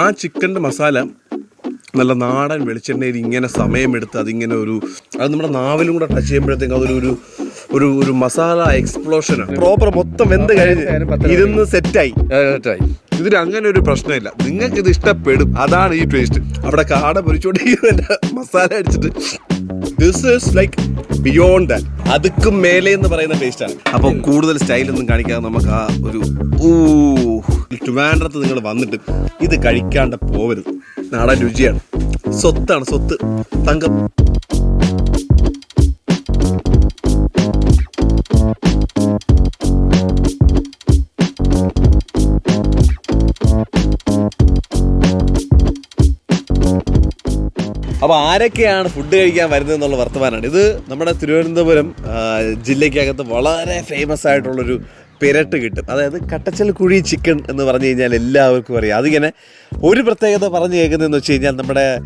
ആ ചിക്കന്റെ മസാല നല്ല നാടൻ വെളിച്ചെണ്ണയിൽ ഇങ്ങനെ സമയമെടുത്ത് അതിങ്ങനെ ഒരു അത് നമ്മുടെ നാവിലും കൂടെ ടച്ച് ചെയ്യുമ്പോഴത്തേക്കും അതൊരു ഒരു ഒരു ഒരു മസാല എക്സ്പ്ലോഷനാണ് പ്രോപ്പർ മൊത്തം വെന്ത് കഴിഞ്ഞ് ഇരുന്ന് സെറ്റായി സെറ്റായി ഇതിന് അങ്ങനെ ഒരു പ്രശ്നമില്ല. നിങ്ങൾക്ക് ഇത് ഇഷ്ടപ്പെടും. അതാണ് ഈ ടേസ്റ്റ് അവിടെ കാട പൊരിച്ചോണ്ടിരിക്കുന്ന മസാല അടിച്ചിട്ട്. This is like beyond that അതുക്കും മേലെ എന്ന് പറയുന്ന ടേസ്റ്റാണ് അപ്പോൾ കൂടുതൽ സ്റ്റൈലൊന്നും കാണിക്കാതെ നമുക്ക് ആ ഒരു ഊ ട്രിവാൻഡ്രത്ത് നിങ്ങൾ വന്നിട്ട് ഇത് കഴിക്കാണ്ട് പോവരുത്. നാടൻ രുചിയാണ്. സ്വത്താണ് സ്വത്ത്. തങ്കം. അപ്പോൾ ആരൊക്കെയാണ് ഫുഡ് കഴിക്കാൻ വരുന്നത് എന്നുള്ള വർത്തമാനമാണ്. ഇത് നമ്മുടെ തിരുവനന്തപുരം ജില്ലയ്ക്കകത്ത് വളരെ ഫേമസ് ആയിട്ടുള്ളൊരു പെരട്ട് കിട്ടും. അതായത് കട്ടച്ചൽ കുഴി ചിക്കൻ എന്ന് പറഞ്ഞു കഴിഞ്ഞാൽ എല്ലാവർക്കും അറിയാം. അതിങ്ങനെ ഒരു പ്രത്യേകത പറഞ്ഞു കേൾക്കുന്നതെന്ന് വെച്ച് കഴിഞ്ഞാൽ നമ്മുടെ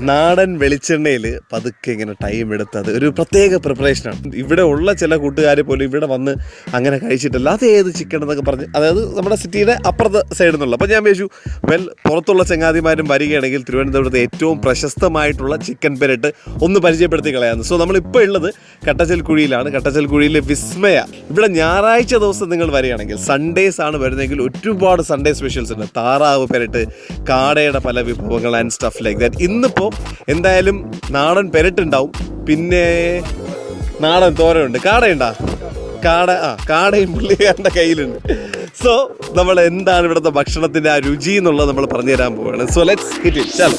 നാടൻ വെളിച്ചെണ്ണയിൽ പതുക്കെ ഇങ്ങനെ ടൈം എടുത്തത് ഒരു പ്രത്യേക പ്രിപ്പറേഷനാണ് ഇവിടെ ഉള്ള ചില കൂട്ടുകാർ പോലും ഇവിടെ വന്ന് അങ്ങനെ കഴിച്ചിട്ടില്ല. അത് ഏത് ചിക്കൻ എന്നൊക്കെ പറഞ്ഞ് അതായത് നമ്മുടെ സിറ്റിയുടെ അപ്പുറത്തെ സൈഡിൽ നിന്നുള്ള അപ്പോൾ ഞാൻ വിചാരിച്ചു വെൽ പുറത്തുള്ള ചങ്ങാതിമാരും വരികയാണെങ്കിൽ തിരുവനന്തപുരത്ത് ഏറ്റവും പ്രശസ്തമായിട്ടുള്ള ചിക്കൻ പെരട്ട് ഒന്ന് പരിചയപ്പെടുത്തി കളയാന്ന്. സോ നമ്മളിപ്പോൾ ഉള്ളത് കട്ടച്ചൽ കുഴിയിലാണ് വിസ്മയ. ഇവിടെ ഞായറാഴ്ച ദിവസം നിങ്ങൾ വരികയാണെങ്കിൽ സൺഡേസ് ആണ് വരുന്നതെങ്കിൽ ഒരുപാട് സൺഡേ സ്പെഷ്യൽസ് ഉണ്ട്. താറാവ് പെരട്ട് കാടയുടെ പല വിഭവങ്ങൾ ആൻഡ് സ്റ്റഫ് ലൈക്ക് ദാറ്റ് ഇന്നിപ്പോൾ എന്തായാലും നാടൻ പെരട്ടുണ്ടാവും. പിന്നെ നാടൻ തോരനുണ്ട്. കാടയുണ്ടാ? കാട ആ കാടയും പുള്ളിക്കാരന്റെ കയ്യിലുണ്ട്. സോ നമ്മൾ എന്താണ് ഇവിടുത്തെ ഭക്ഷണത്തിന്റെ ആ രുചി എന്നുള്ളത് നമ്മൾ പറഞ്ഞു തരാൻ പോവുകയാണ് സോ ലെറ്റ്സ് ഹിറ്റ് ഇറ്റ് ചലോ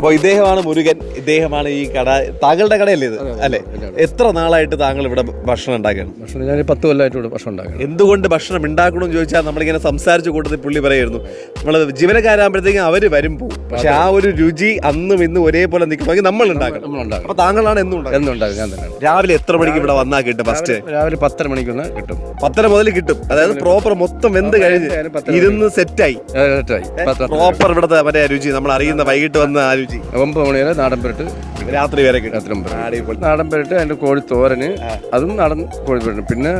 അപ്പോൾ ഇദ്ദേഹമാണ് മുരുകൻ ഇദ്ദേഹമാണ് ഈ കട താങ്കളുടെ കടയല്ലേ ഇത്? അല്ലേ? എത്ര നാളായിട്ട് താങ്കൾ ഇവിടെ ഭക്ഷണം ഉണ്ടാക്കുകയാണ്? ഭക്ഷണം ഞാൻ പത്ത് കൊല്ലമായിട്ട് ഇവിടെ ഭക്ഷണം ഉണ്ടാക്കണം എന്തുകൊണ്ട് ഭക്ഷണം ഉണ്ടാക്കണമെന്ന് ചോദിച്ചാൽ നമ്മളിങ്ങനെ സംസാരിച്ച് കൂട്ടത്തിൽ പുള്ളി പറയായിരുന്നു നമ്മൾ ജീവനക്കാരാകുമ്പോഴത്തേക്കും അവർ വരും പോകും പക്ഷെ ആ ഒരു രുചി അന്നും ഇന്നും ഒരേപോലെ നിൽക്കണമെങ്കിൽ നമ്മൾ ഉണ്ടാക്കണം. നമ്മൾ ഉണ്ടാക്കണം. അപ്പൊ താങ്കളാണ് എന്നും എന്നും ഞാൻ തന്നെ. രാവിലെ എത്ര മണിക്ക് ഇവിടെ വന്നാൽ കിട്ടും ഫസ്റ്റ് രാവിലെ പത്തര മണിക്കൊന്ന് കിട്ടും. പത്തര മുതൽ കിട്ടും. അതായത് പ്രോപ്പർ മൊത്തം വെന്ത് കഴിഞ്ഞ് ഇരുന്ന് സെറ്റായി പ്രോപ്പർ ഇവിടുത്തെ മറ്റേ രുചി. നമ്മൾ അറിയുന്ന വൈകിട്ട് വന്ന ആ രുചി. ഒമ്പത് മണി വരെ നാടൻ പെരട്ട് രാത്രി വരെ കിട്ടും. നാടൻ പെരട്ട് അതിന്റെ കോഴി തോരന് അതും നാടൻ കോഴി പെരട്ട്. പിന്നെ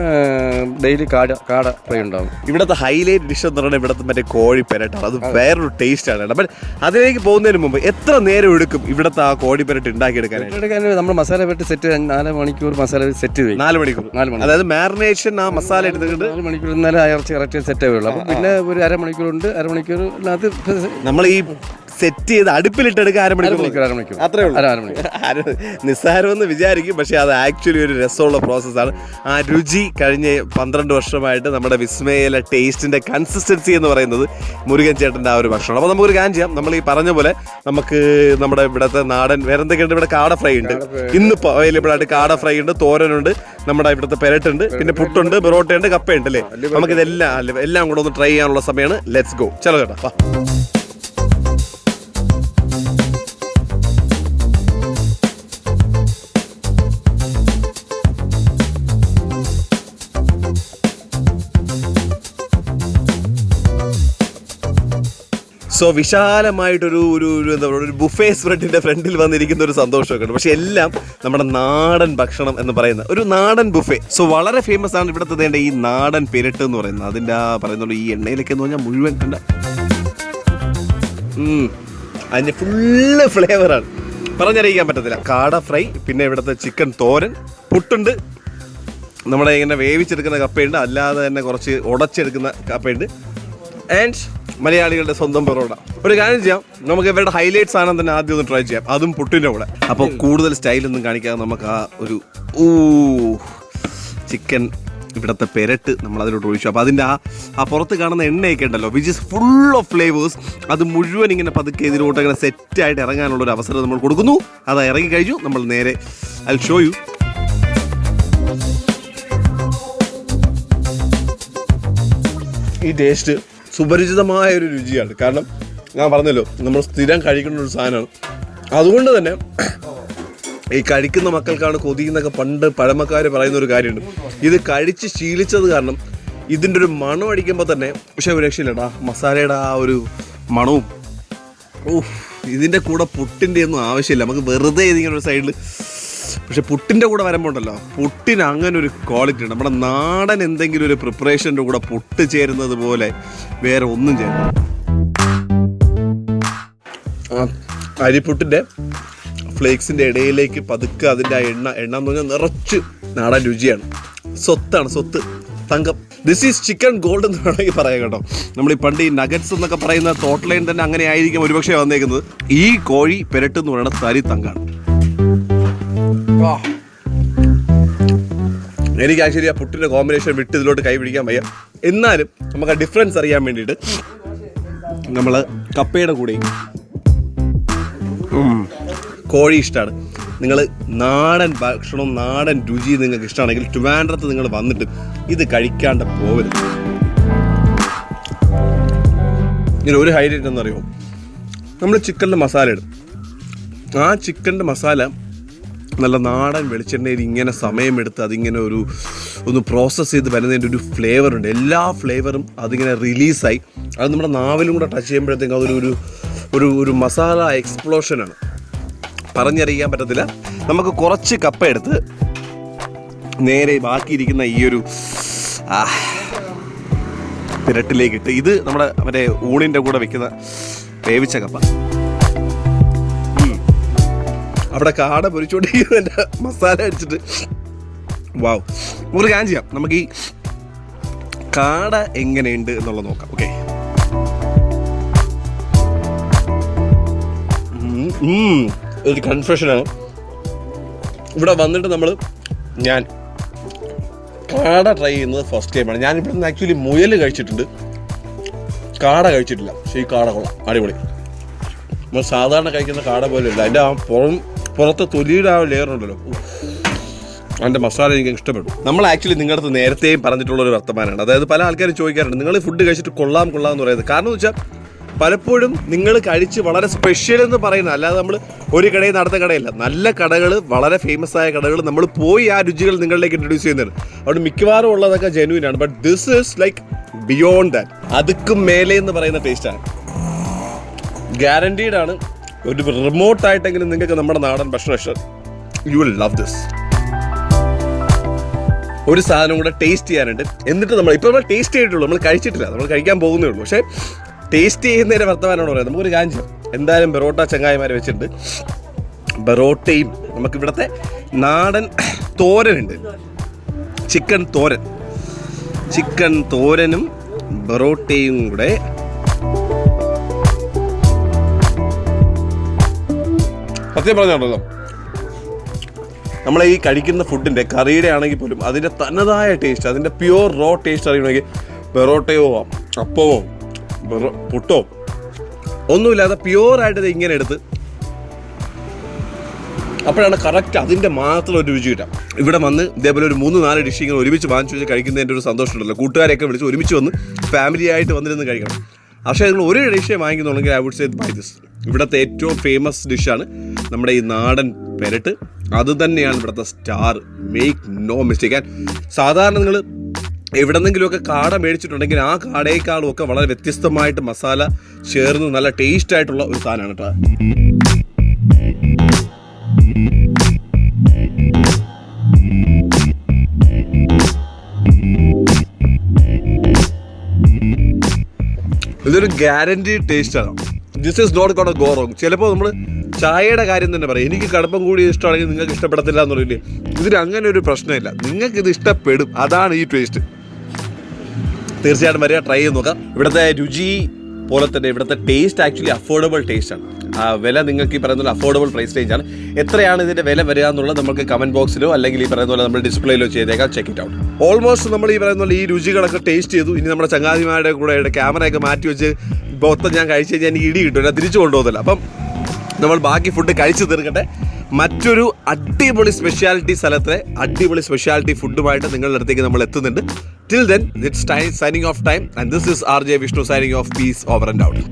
ഡെയിലി കാട കാട ഫ്രൈ ഉണ്ടാവും. ഇവിടുത്തെ ഹൈലൈറ്റ് ഡിഷ് എന്ന് പറഞ്ഞാൽ ഇവിടുത്തെ മറ്റേ കോഴി പെരട്ടാണ്. അത് വേറൊരു ടേസ്റ്റ് ആണ് അപ്പം അതിലേക്ക് പോകുന്നതിന് മുമ്പ് എത്ര നേരം എടുക്കും ഇവിടുത്തെ ആ കോഴി പെരട്ട് ഉണ്ടാക്കിയെടുക്കാൻ? നമ്മൾ മസാല പെരട്ട് സെറ്റ് നാല് മണിക്കൂർ മസാല സെറ്റ് ചെയ്യും നാല് മണിക്കൂർ. നാല് മണി അതായത് മാരിനേഷൻ ആ മസാല എടുത്തിട്ട് നാല് മണിക്കൂർ ഇന്നലെ ഇറച്ചി കറക്റ്റ് സെറ്റ് ആവുള്ളൂ അപ്പം പിന്നെ ഒരു അരമണിക്കൂർ ഉണ്ട്. അരമണിക്കൂർ അത് നമ്മൾ ഈ സെറ്റ് ചെയ്ത് അടുപ്പിലിട്ടെടുക്കാൻ അരമണിക്കൂർ അരമണിക്കൂർ അരമണിക്കൂർ അത്രേ ഉള്ളൂ. അരമണിക്കൂർ നിസ്സാരമെന്ന് വിചാരിക്കും പക്ഷെ അത് ആക്ച്വലി ഒരു രസമുള്ള പ്രോസസ്സാണ് ആ രുചി കഴിഞ്ഞ പന്ത്രണ്ട് വർഷമായിട്ട് നമ്മുടെ വിസ്മയിലെ ടേസ്റ്റിന്റെ കൺസിസ്റ്റൻസി എന്ന് പറയുന്നത് മുരുകൻ ചേട്ടന്റെ ആ ഒരു ഭക്ഷണം. അപ്പോൾ നമുക്കൊരു കാര്യം ചെയ്യാം. നമ്മൾ ഈ പറഞ്ഞ പോലെ നമുക്ക് നമ്മുടെ ഇവിടുത്തെ നാടൻ വേറെ എന്തൊക്കെയുണ്ട്? ഇവിടെ കാട ഫ്രൈ ഉണ്ട്. ഇന്നിപ്പോൾ അവൈലബിൾ ആയിട്ട് കാട ഫ്രൈ ഉണ്ട് തോരനുണ്ട് നമ്മുടെ ഇവിടുത്തെ പെരട്ടുണ്ട് പിന്നെ പുട്ടുണ്ട് പൊറോട്ടയുണ്ട് കപ്പയുണ്ട് അല്ലേ? നമുക്ക് ഇതെല്ലാം എല്ലാം കൂടെ ഒന്ന് ട്രൈ ചെയ്യാനുള്ള സമയമാണ്. ലെറ്റ്സ് ഗോ ചെലവ് ചേട്ടാ സോ വിശാലമായിട്ടൊരു ഒരു ഒരു എന്താ പറയുക ഒരു ബുഫേ സ്പ്രെഡിന്റെ ഫ്രണ്ടിൽ വന്നിരിക്കുന്ന ഒരു സന്തോഷമൊക്കെ ഉണ്ട്. പക്ഷേ എല്ലാം നമ്മുടെ നാടൻ ഭക്ഷണം എന്ന് പറയുന്ന ഒരു നാടൻ ബുഫേ സോ വളരെ ഫേമസ് ആണ് ഇവിടുത്തെ തേണ്ട ഈ നാടൻ പെരട്ട് എന്ന് പറയുന്നത്. അതിന്റെ ആ പറയുന്നുള്ളൂ ഈ എണ്ണയിലൊക്കെ എന്ന് പറഞ്ഞാൽ മുഴുവൻ ഉണ്ട്. അതിന്റെ ഫുള്ള് ഫ്ലേവറാണ് പറഞ്ഞറിയിക്കാൻ പറ്റത്തില്ല. കാട ഫ്രൈ പിന്നെ ഇവിടുത്തെ ചിക്കൻ തോരൻ പുട്ടുണ്ട്. നമ്മുടെ ഇങ്ങനെ വേവിച്ചെടുക്കുന്ന കപ്പയുണ്ട്. അല്ലാതെ തന്നെ കുറച്ച് ഉടച്ചെടുക്കുന്ന കപ്പയുണ്ട്. ആൻഡ് മലയാളികളുടെ സ്വന്തം പൊറോട്ട. ഒരു കാര്യം ചെയ്യാം. നമുക്ക് ഇവരുടെ ഹൈലൈറ്റ്സ് സാധനം തന്നെ ആദ്യം ഒന്ന് ട്രൈ ചെയ്യാം. അതും പുട്ടിന്റെ കൂടെ. അപ്പോൾ കൂടുതൽ സ്റ്റൈലൊന്നും കാണിക്കാതെ നമുക്ക് ആ ഒരു ഊ ചിക്കൻ ഇവിടുത്തെ പെരട്ട് നമ്മൾ അതിലോട്ട് ഒഴിച്ചു. അപ്പോൾ അതിന്റെ ആ ആ പുറത്ത് കാണുന്ന എണ്ണയൊക്കെ ഉണ്ടല്ലോ which is full of flavours അത് മുഴുവൻ ഇങ്ങനെ പതുക്കെ ഇതിലോട്ട് സെറ്റ് സെറ്റായിട്ട് ഇറങ്ങാനുള്ള ഒരു അവസരം നമ്മൾ കൊടുക്കുന്നു. അത് ഇറങ്ങി കഴിഞ്ഞു. നമ്മൾ നേരെ ഐ ഷോ യു ഈ ടേസ്റ്റ് സുപരിചിതമായ ഒരു രുചിയാണ്. കാരണം ഞാൻ പറഞ്ഞല്ലോ നമ്മൾ സ്ഥിരം കഴിക്കുന്ന ഒരു സാധനമാണ്. അതുകൊണ്ട് തന്നെ ഈ കഴിക്കുന്ന മക്കൾക്കാണ് കൊതി എന്നൊക്കെ പണ്ട് പഴമക്കാർ പറയുന്ന ഒരു കാര്യമുണ്ട്. ഇത് കഴിച്ച് ശീലിച്ചത് കാരണം ഇതിന്റെ ഒരു മണം അടിക്കുമ്പോൾ തന്നെ പക്ഷേ ഒരു രക്ഷയില്ലടാ. മസാലയുടെ ആ ഒരു മണവും ഓ ഇതിന്റെ കൂടെ പുട്ടിന്റെ ഒന്നും ആവശ്യമില്ല. നമുക്ക് വെറുതെ ഇതിങ്ങനെ ഒരു സൈഡിൽ പക്ഷെ പുട്ടിന്റെ കൂടെ വരുമ്പോൾ ഉണ്ടല്ലോ പുട്ടിന് അങ്ങനെ ഒരു ക്വാളിറ്റി ഉണ്ട്. നമ്മുടെ നാടൻ എന്തെങ്കിലും ഒരു പ്രിപ്പറേഷന്റെ കൂടെ പുട്ട് ചേരുന്നത് പോലെ വേറെ ഒന്നും ചേരുന്നില്ല. ആ അരിപ്പുട്ടിന്റെ ഫ്ലേക്സിന്റെ ഇടയിലേക്ക് പതുക്കെ അതിന്റെ ആ എണ്ണ എണ്ണ എന്ന് പറഞ്ഞാൽ നിറച്ച് നാടൻ രുചിയാണ്. സ്വത്താണ് സ്വത്ത് തങ്കം. ദിസ് ഈസ് ചിക്കൻ ഗോൾഡ് എന്ന് വേണമെങ്കിൽ പറയാം കേട്ടോ. നമ്മൾ ഈ പണ്ട് ഈ നഗറ്റ്സ് എന്നൊക്കെ പറയുന്ന തോട്ട് ലൈൻ തന്നെ അങ്ങനെ ആയിരിക്കും ഒരുപക്ഷെ വന്നേക്കുന്നത്. ഈ കോഴി പെരട്ട് എന്ന് പറയുന്നത് തരി തങ്കാണ്. എനിക്ക് ആക്ച്വലി ആ പുട്ടിന്റെ കോമ്പിനേഷൻ വിട്ട് ഇതിലോട്ട് കൈ പിടിക്കാൻ വയ്യ. എന്നാലും നമുക്ക് ആ ഡിഫറൻസ് അറിയാൻ വേണ്ടിയിട്ട് നമ്മൾ കപ്പയുടെ കൂടെ കോഴി ഇഷ്ടമാണ് നിങ്ങൾ നാടൻ ഭക്ഷണം നാടൻ രുചി നിങ്ങൾക്ക് ഇഷ്ടമാണെങ്കിൽ ട്രിവാൻഡ്രത്ത് നിങ്ങൾ വന്നിട്ട് ഇത് കഴിക്കാണ്ട് പോവരുത്. ഇതിൽ ഒരു ഹൈലൈറ്റ് എന്നറിയോ നമ്മൾ ചിക്കനിൽ മസാല ഇടും. ആ ചിക്കന്റെ മസാല നല്ല നാടൻ വെളിച്ചെണ്ണയിൽ ഇങ്ങനെ സമയമെടുത്ത് അതിങ്ങനെ ഒരു ഒന്ന് പ്രോസസ്സ് ചെയ്ത് വരുന്നതിന്റെ ഒരു ഫ്ലേവർ ഉണ്ട്. എല്ലാ ഫ്ലേവറും അതിങ്ങനെ റിലീസായി അത് നമ്മുടെ നാവിലും കൂടെ ടച്ച് ചെയ്യുമ്പോഴത്തേക്കും അതൊരു ഒരു ഒരു ഒരു മസാല എക്സ്പ്ലോഷനാണ് പറഞ്ഞറിയിക്കാൻ പറ്റത്തില്ല. നമുക്ക് കുറച്ച് കപ്പ എടുത്ത് നേരെ ബാക്കിയിരിക്കുന്ന ഈ ഒരു തിരട്ടിലേക്ക് ഇട്ട് ഇത് നമ്മുടെ മറ്റേ ഊണിന്റെ കൂടെ വെക്കുന്ന വേവിച്ച കപ്പ. അവിടെ കാട പൊരിച്ചുകൊണ്ടിരിക്കുന്നതിന്റെ മസാല അടിച്ചിട്ട്. വാവ് ഒരു കാര്യം ചെയ്യാം. നമുക്ക് ഈ കാട എങ്ങനെയുണ്ട് എന്നുള്ളത് നോക്കാം ഓക്കെ ഒരു കൺഫ്യൂഷനാണ് ഇവിടെ വന്നിട്ട് നമ്മൾ ഞാൻ കാട ട്രൈ ചെയ്യുന്നത് ഫസ്റ്റ് ടൈമാണ് ഞാൻ ഇവിടെ നിന്ന് ആക്ച്വലി മുയൽ കഴിച്ചിട്ടുണ്ട്. കാട കഴിച്ചിട്ടില്ല. പക്ഷേ ഈ കാട കൊള്ളാം. അടിപൊളി. നമ്മൾ സാധാരണ കഴിക്കുന്ന കാട പോലെയല്ല. അതിന്റെ ആ പുറം പുറത്തെ തൊലിയുടെ ആ ലെയർ ഉണ്ടല്ലോ. അതിന്റെ മസാല എനിക്ക് ഇഷ്ടപ്പെട്ടു. നമ്മൾ ആക്ച്വലി നിങ്ങളുടെ അടുത്ത് നേരത്തെയും പറഞ്ഞിട്ടുള്ള ഒരു വർത്തമാനമാണ്. അതായത് പല ആൾക്കാരും ചോദിക്കാറുണ്ട് നിങ്ങൾ ഫുഡ് കഴിച്ചിട്ട് കൊള്ളാം കൊള്ളാം എന്ന് പറയുന്നത്. കാരണം വെച്ചാൽ പലപ്പോഴും നിങ്ങൾ കഴിച്ച് വളരെ സ്പെഷ്യൽ എന്ന് പറയുന്നത് അല്ലാതെ നമ്മൾ ഒരു കടയിൽ നടത്ത കടയില്ല. നല്ല കടകൾ വളരെ ഫേമസ് ആയ കടകൾ നമ്മൾ പോയി ആ രുചികൾ നിങ്ങളിലേക്ക് ഇൻട്രൊഡ്യൂസ് ചെയ്യുന്നുണ്ട്. അതുകൊണ്ട് മിക്കവാറും ഉള്ളതൊക്കെ ജെനുവിൻ ആണ്. But this is like beyond that അതുക്കും മേലെ എന്ന് പറയുന്ന ടേസ്റ്റാണ് ഗ്യാരണ്ടീഡ് ആണ് ഒരു റിമോട്ടായിട്ടെങ്കിലും നിങ്ങൾക്ക് നമ്മുടെ നാടൻ ഭക്ഷണം യു വിൽ ലവ് ദിസ് ഒരു സാധനം കൂടെ ടേസ്റ്റ് ചെയ്യാനുണ്ട്. എന്നിട്ട് നമ്മൾ ഇപ്പോൾ നമ്മൾ ടേസ്റ്റ് ചെയ്തിട്ടുള്ളൂ. നമ്മൾ കഴിച്ചിട്ടില്ല. നമ്മൾ കഴിക്കാൻ പോകുന്നേ ഉള്ളൂ. പക്ഷേ ടേസ്റ്റ് ചെയ്യുന്നതിന്റെ വർത്തമാനമാണ് പറയുന്നത്. നമുക്കൊരു കാഞ്ചി എന്തായാലും ബെറോട്ട ചങ്ങായിമാരെ വെച്ചിട്ടുണ്ട്. ബെറോട്ടയും നമുക്ക് ഇവിടുത്തെ നാടൻ തോരനുണ്ട്. ചിക്കൻ തോരൻ. ചിക്കൻ തോരനും ബെറോട്ടയും കൂടെ സത്യം പറഞ്ഞുണ്ടല്ലോ നമ്മളെ ഈ കഴിക്കുന്ന ഫുഡിന്റെ കറിയുടെ ആണെങ്കിൽ പോലും അതിന്റെ തനതായ ടേസ്റ്റ് അതിന്റെ പ്യുവർ റോ ടേസ്റ്റ് അറിയണമെങ്കിൽ പെറോട്ടയോ അപ്പമോ പുട്ടോ ഒന്നുമില്ലാതെ പ്യുവറായിട്ട് ഇത് ഇങ്ങനെ എടുത്ത് അപ്പോഴാണ് കറക്റ്റ് അതിന്റെ മാത്രം ഒരു രുചി കിട്ടാം ഇവിടെ വന്ന് ഇതേപോലെ ഒരു മൂന്ന് നാല് ഡിഷ് ഇങ്ങനെ ഒരുമിച്ച് വാങ്ങിച്ചു വെച്ച് കഴിക്കുന്നതിന്റെ ഒരു സന്തോഷമുണ്ടല്ലോ കൂട്ടുകാരെയൊക്കെ വിളിച്ച് ഒരുമിച്ച് വന്ന് ഫാമിലി ആയിട്ട് വന്നിരുന്ന് കഴിക്കണം. പക്ഷേ നിങ്ങൾ ഒരു ഡിഷേ വാങ്ങിക്കുന്നുണ്ടെങ്കിൽ I would say buy this ഇവിടുത്തെ ഏറ്റവും ഫേമസ് ഡിഷാണ് നമ്മുടെ ഈ നാടൻ പെരട്ട് അത് തന്നെയാണ് ഇവിടുത്തെ star make no mistake and സാധാരണ നിങ്ങൾ എവിടെന്നെങ്കിലുമൊക്കെ കാട മേടിച്ചിട്ടുണ്ടെങ്കിൽ ആ കാടയേക്കാളും ഒക്കെ വളരെ വ്യത്യസ്തമായിട്ട് മസാല ചേർന്ന് നല്ല ടേസ്റ്റ് ആയിട്ടുള്ള ഒരു സാധനമാണ് കേട്ടോ. ഇതൊരു ഗ്യാരണ്ടി ടേസ്റ്റ് ആണ്. This is not got go wrong ചിലപ്പോൾ നമ്മൾ ചായയുടെ കാര്യം തന്നെ പറയാം. എനിക്ക് കടുപ്പം കൂടി ഇഷ്ടമാണെങ്കിൽ നിങ്ങൾക്ക് ഇഷ്ടപ്പെടത്തില്ല എന്ന് പറയില്ലേ ഇതിന് അങ്ങനെ ഒരു പ്രശ്നമില്ല. നിങ്ങൾക്ക് ഇത് ഇഷ്ടപ്പെടും. അതാണ് ഈ ടേസ്റ്റ് തീർച്ചയായിട്ടും വരിക ട്രൈ ചെയ്ത് നോക്കാം. ഇവിടുത്തെ രുചി പോലെ തന്നെ ഇവിടുത്തെ ടേസ്റ്റ് ആക്ച്വലി അഫോർഡബിൾ ടേസ്റ്റ് ആണ്. ആ വില നിങ്ങൾക്ക് ഈ പറയുന്ന അഫോർഡബിൾ പ്രൈസ് റേഞ്ച് ആണ്. എത്രയാണ് ഇതിന്റെ വില വരിക എന്നുള്ളത് നമുക്ക് കമന്റ് ബോക്സിലോ അല്ലെങ്കിൽ ഈ പറയുന്ന പോലെ നമ്മൾ ഡിസ്പ്ലേയിലോ ചെയ്തേക്കാം. ചെക്ക് ഇറ്റ് ഔട്ട് ഓൾമോസ്റ്റ് നമ്മൾ ഈ പറയുന്ന പോലെ ഈ രുചികളൊക്കെ ടേസ്റ്റ് ചെയ്തു. ഇനി നമ്മുടെ ചങ്ങാതിമാരുടെ കൂടെ ക്യാമറയൊക്കെ മാറ്റി വെച്ച് മൊത്തം ഞാൻ കഴിച്ചു കഴിഞ്ഞാൽ എനിക്ക് ഇടി കിട്ടും. ഞാൻ തിരിച്ചു കൊണ്ടുപോകത്തില്ല. അപ്പം നമ്മൾ ബാക്കി ഫുഡ് കഴിച്ചു തീർക്കട്ടെ. മറ്റൊരു അടിപൊളി സ്പെഷ്യാലിറ്റി സ്ഥലത്തെ അടിപൊളി സ്പെഷ്യാലിറ്റി ഫുഡുമായിട്ട് നിങ്ങളുടെ അടുത്തേക്ക് നമ്മൾ എത്തുന്നുണ്ട്. Till then it's time signing off time and this is R J Vishnu signing off peace over and out